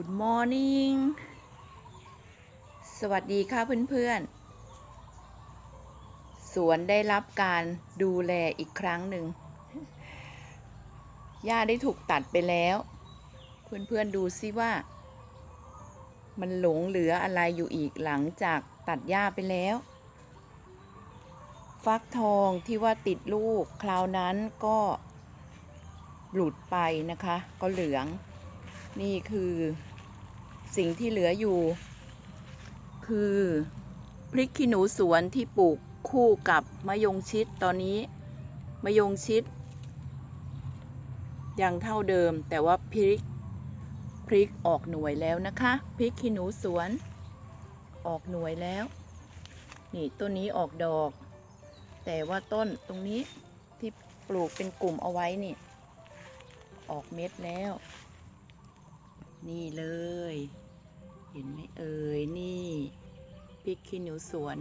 Good morning สวัสดีค่ะเพื่อนๆ สวนได้รับการดูแลอีกครั้งหนึ่ง หญ้าได้ถูกตัดไปแล้ว เพื่อนๆดูซิว่า มันหลงเหลืออะไรอยู่อีกหลังจากตัดหญ้าไปแล้ว ฟักทองที่ว่าติดลูกคราวนั้นก็หลุดไปนะคะ ก็เหลือง นี่คือ สิ่งที่เหลืออยู่ คือพริกขี้หนูสวนที่ปลูกคู่กับมะยงชิดตอนนี้มะยงชิด ยังเท่าเดิมแต่ว่าพริกพริกออกหน่วยแล้วนะคะพริกขี้หนูสวน ออกหน่วยแล้ว นี่ต้นนี้ออกดอก แต่ว่าต้นตรงนี้ที่ปลูกเป็นกลุ่มเอาไว้นี่ ออกเม็ดแล้ว นี่เลย เห็นไหมเอ่ยนี่พริกขี้หนูสวน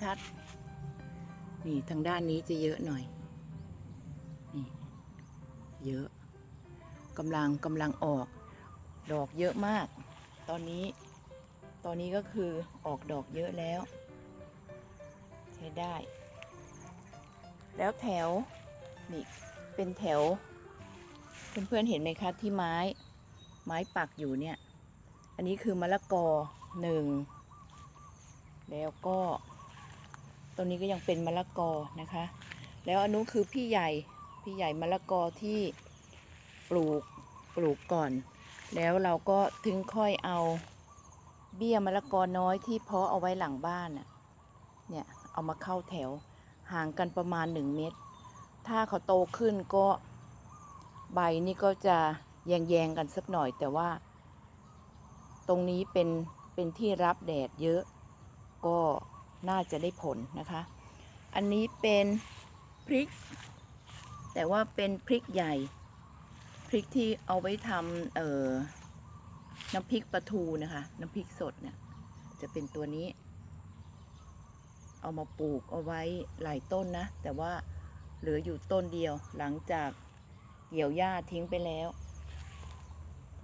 ชัดๆ นี่ทางด้านนี้จะเยอะหน่อย นี่ เยอะกำลังกำลังออก ดอกเยอะมาก ตอนนี้ ตอนนี้ก็คือออกดอกเยอะแล้ว ใช้ได้ แล้วแถว นี่ เป็นแถว เพื่อนๆเห็นไหมคะที่ไม้ ไม้ปักอยู่เนี่ย อันนี้คือมะละกอหนึ่ง แล้วก็ตรงนี้ก็ยังเป็นมะละกอนะคะ แล้วอันนู้นคือพี่ใหญ่พี่ใหญ่มะละกอที่ปลูกปลูกก่อน แล้วเราก็ถึงค่อยเอาเบี้ยมะละกอน้อยที่เพาะเอาไว้หลังบ้านน่ะเนี่ยเอามาเข้าแถวห่างกันประมาณหนึ่งเมตร ถ้าเขาโตขึ้นก็ใบนี่ก็จะ แยงๆกันสักหน่อยแต่ว่า ตรงนี้เป็นเป็นที่รับแดดเยอะ ก็น่าจะได้ผลนะคะ อันนี้เป็นพริก แต่ว่าเป็นพริกใหญ่ พริกที่เอาไว้ทำเอ่อน้ำพริกปลาทูนะคะ น้ำพริกสดเนี่ยจะเป็นตัวนี้ เอามาปลูกเอาไว้หลายต้นนะ แต่ว่าเหลืออยู่ต้นเดียวหลังจากเกี่ยวหญ้าทิ้งไปแล้ว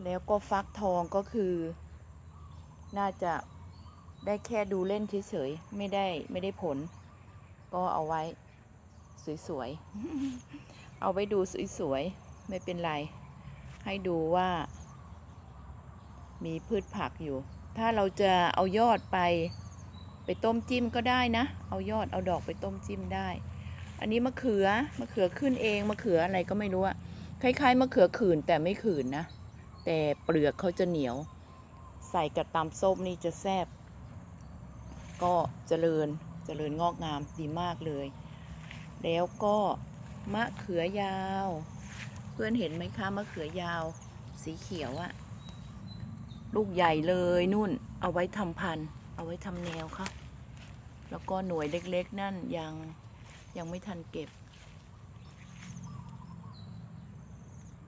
แล้วก็ฟักทองก็คือ น่าจะได้แค่ดูเล่นเฉยๆ ไม่ได้ไม่ได้ผล ก็เอาไว้สวยๆ เอาไว้ดูสวยๆ ไม่เป็นไร ให้ดูว่า มีพืชผักอยู่ ถ้าเราจะเอายอดไป ไปต้มจิ้มก็ได้นะ เอายอดเอาดอกไปต้มจิ้มได้ อันนี้มะเขือมะเขือขึ้นเองมะเขืออะไรก็ไม่รู้อะคล้ายๆมะเขือขื่นแต่ไม่ขื่นนะ แต่เปลือกเขาจะเหนียว ใส่กับตำส้มนี่จะแซ่บก็เจริญเจริญงอกงามดีมากเลย แล้วก็มะเขือยาว เพื่อนเห็นไหมคะมะเขือยาว สีเขียวอะลูกใหญ่เลยนุ่น เอาไว้ทำพัน เอาไว้ทำแนวค่ะ แล้วก็หน่วยเล็กๆ นั่นยังยังไม่ทันเก็บ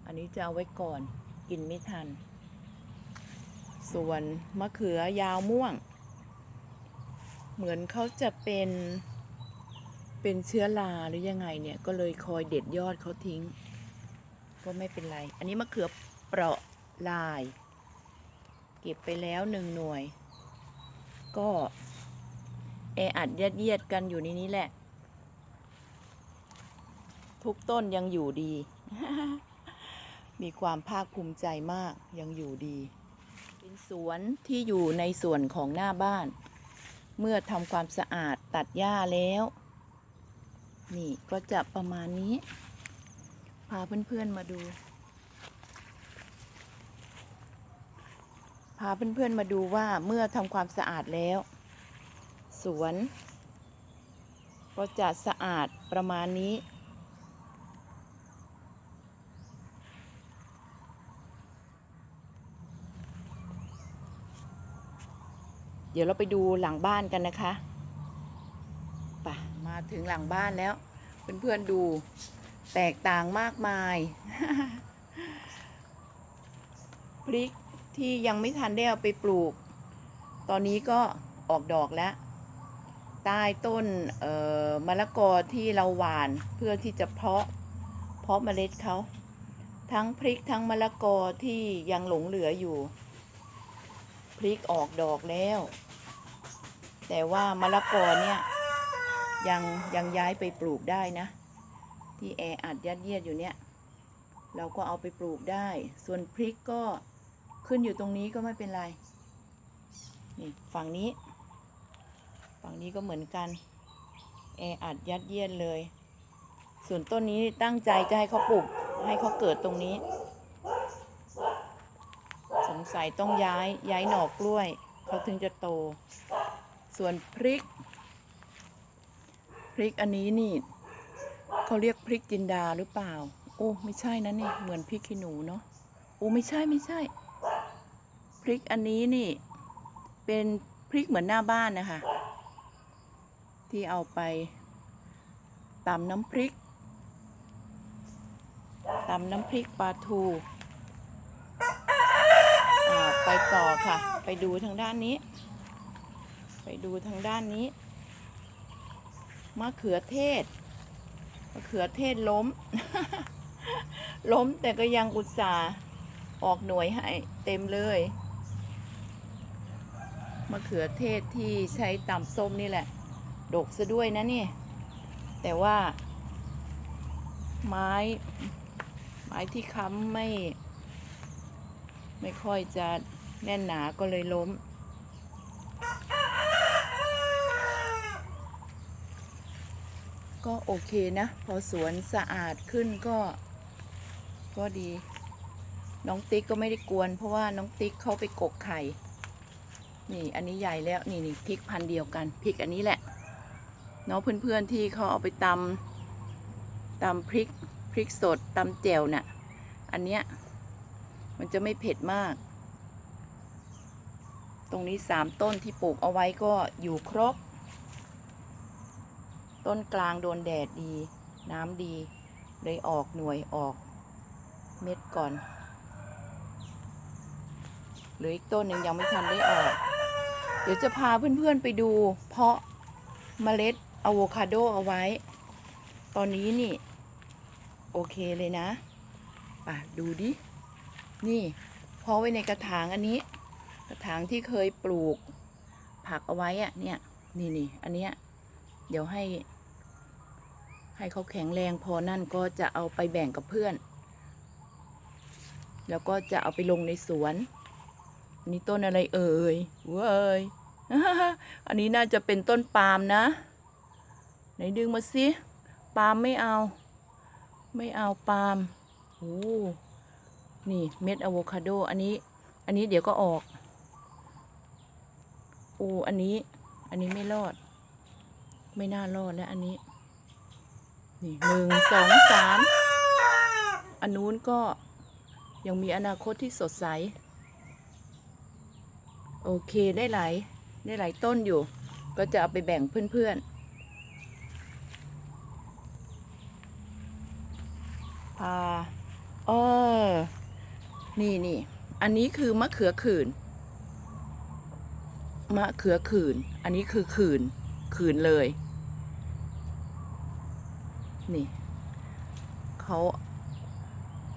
อันนี้จะเอาไว้ก่อน กินไม่ทัน ส่วนมะเขือยาวม่วง เหมือนเขาจะเป็นเป็นเชื้อราหรือยังไงเนี่ย ก็เลยคอยเด็ดยอดเขาทิ้ง ก็ไม่เป็นไร อันนี้มะเขือเปราะลาย เก็บไปแล้วหนึ่งหน่วย ก็แออัดยัดเยียดกันอยู่ในนี้แหละ ทุกต้นยังอยู่ดี มีความภาคภูมิใจมากยังอยู่ดี เป็นสวนที่อยู่ในส่วนของหน้าบ้าน เมื่อทำความสะอาดตัดหญ้าแล้ว นี่ก็จะประมาณนี้ พาเพื่อนๆมาดู พาเพื่อนๆมาดูว่าเมื่อทำความสะอาดแล้ว สวน ก็จะสะอาดประมาณนี้ เดี๋ยวเราไปดูหลังบ้านกันนะคะป่ะมาถึงหลังบ้านแล้ว เพื่อนๆดูแตกต่างมากมาย พริกที่ยังไม่ทันได้เอาไปปลูก ตอนนี้ก็ออกดอกแล้ว ใต้ต้นมะละกอที่เราหว่านเพื่อที่จะเพาะ เพาะเมล็ดเขา ทั้งพริกทั้งมะละกอที่ยังหลงเหลืออยู่ พริกออกดอกแล้ว แต่ว่ามะละกอเนี่ยยังยังย้ายไปปลูกได้นะ ที่แออัดยัดเยียดอยู่เนี่ย เราก็เอาไปปลูกได้ ส่วนพริกก็ขึ้นอยู่ตรงนี้ก็ไม่เป็นไร นี่ฝั่งนี้ ฝั่งนี้ก็เหมือนกัน แออัดยัดเยียดเลย ส่วนต้นนี้ตั้งใจจะให้เขาปลูกให้เขาเกิดตรงนี้ งสัยต้องย้ายย้ายหน่อกล้วย เขาถึงจะโต ส่วนพริก พริกอันนี้นี่เขาเรียกพริกจินดาหรือเปล่า โอ้ไม่ใช่นะนี่เหมือนพริกขี้หนูเนาะโอ้ไม่ใช่ไม่ใช่ พริกอันนี้นี่ เป็นพริกเหมือนหน้าบ้านนะคะ ที่เอาไปตำน้ำพริกตำน้ำพริกปลาทู ไปต่อค่ะ ไปดูทางด้านนี้ ไปดูทางด้านนี้ มะเขือเทศ มะเขือเทศล้ม ล้มแต่ก็ยังอุตส่าห์ออกหน่วยให้เต็มเลย มะเขือเทศที่ใช้ตำส้มนี่แหละ ดกซะด้วยนะนี่ แต่ว่า ไม้ ไม้ที่ค้ำไม่ไม่ค่อยจะ แน่นหนาก็เลยล้ม ก็โอเคนะ พอสวนสะอาดขึ้นก็ ก็ดี น้องติ๊กก็ไม่ได้กวน เพราะว่าน้องติ๊กเขาไปกกไข่ นี่อันนี้ใหญ่แล้วนี่นี่พริกพันเดียวกันพริกอันนี้แหละเนาะเพื่อนๆที่เขาเอาไปตำตำพริกพริกสดตำแจ่วน่ะ อันเนี้ยมันจะไม่เผ็ดมาก ตรงนี้สามต้นที่ปลูกเอาไว้ก็อยู่ครบ ต้นกลางโดนแดดดี น้ำดี เลยออกหน่วยออก เม็ดก่อนหลืออีกต้นหนึ่งยังไม่ทันได้ออก เดี๋ยวจะพาเพื่อนๆไปดู เพาะเมล็ดอะโวคาโดเอาไว้ ตอนนี้นี่ โอเคเลยนะ ป่ะ ดูดิ นี่เพาะไว้ในกระถางอันนี้ กระถางที่เคยปลูกผักเอาไว้อะเนี่ย นี่นี่อันเนี้ยเดี๋ยวให้ ให้เขาแข็งแรงพอนั่นก็จะเอาไปแบ่งกับเพื่อน แล้วก็จะเอาไปลงในสวนอันนี้ต้นอะไรเอ่ยเว้ยอันนี้น่าจะเป็นต้นปาล์มนะไหนดึงมาสิปาล์มไม่เอา ไม่เอาปาล์มโอ้นี่เม็ดอะโวคาโด อันนี้ อันนี้เดี๋ยวก็ออก อ้อันนี้ อันนี้ไม่รอด ไม่น่ารอดแล้วอันนี้ นี่หนึ่งสองสามอันนู้นก็ยังมีอนาคตที่สดใส โอเคได้หลายได้หลายต้นอยู่ ก็จะเอาไปแบ่งเพื่อนๆพาเออนี่นี่อันนี้คือมะเขือขื่น มะเขือขื่นอันนี้คือขื่นขื่นเลย นี่เขา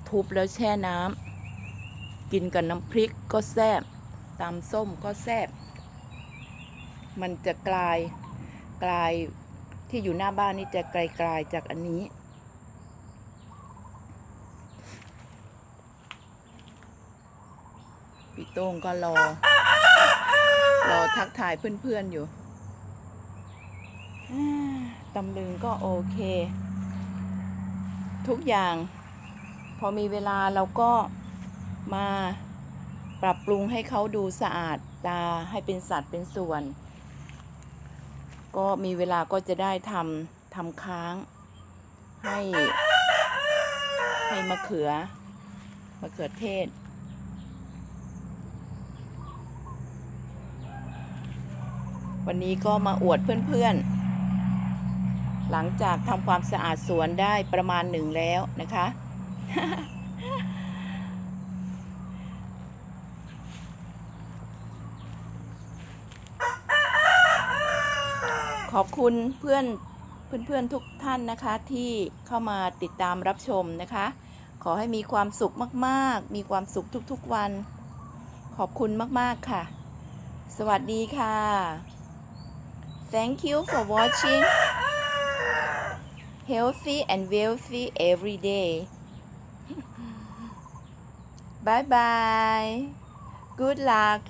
ทุบแล้วแช่น้ำกินกับน้ำพริกก็แซ่บตำส้มก็แซ่บมันจะกลายกลายที่อยู่หน้าบ้านนี่จะไกลกลายจากอันนี้ พี่โต้งก็รอ รอทักทายเพื่อนๆอยู่ตำลึงก็โอเค ทุกอย่าง พอมีเวลาเราก็มาปรับปรุงให้เขาดูสะอาดตาให้เป็นสัดเป็นส่วน ก็มีเวลาก็จะได้ทำทำค้าง ให้ให้มะเขือมะเขือเทศ วันนี้ก็มาอวดเพื่อนๆ หลังจากทำความสะอาดสวนได้ประมาณหนึ่งแล้วนะคะ ขอบคุณเพื่อนเพื่อนๆทุกท่านนะคะที่เข้ามาติดตามรับชมนะคะ ขอให้มีความสุขมากๆ มีความสุขทุกๆวัน ขอบคุณมากๆค่ะ สวัสดีค่ะ Thank you for watching. Healthy and wealthy every day. Bye bye good luck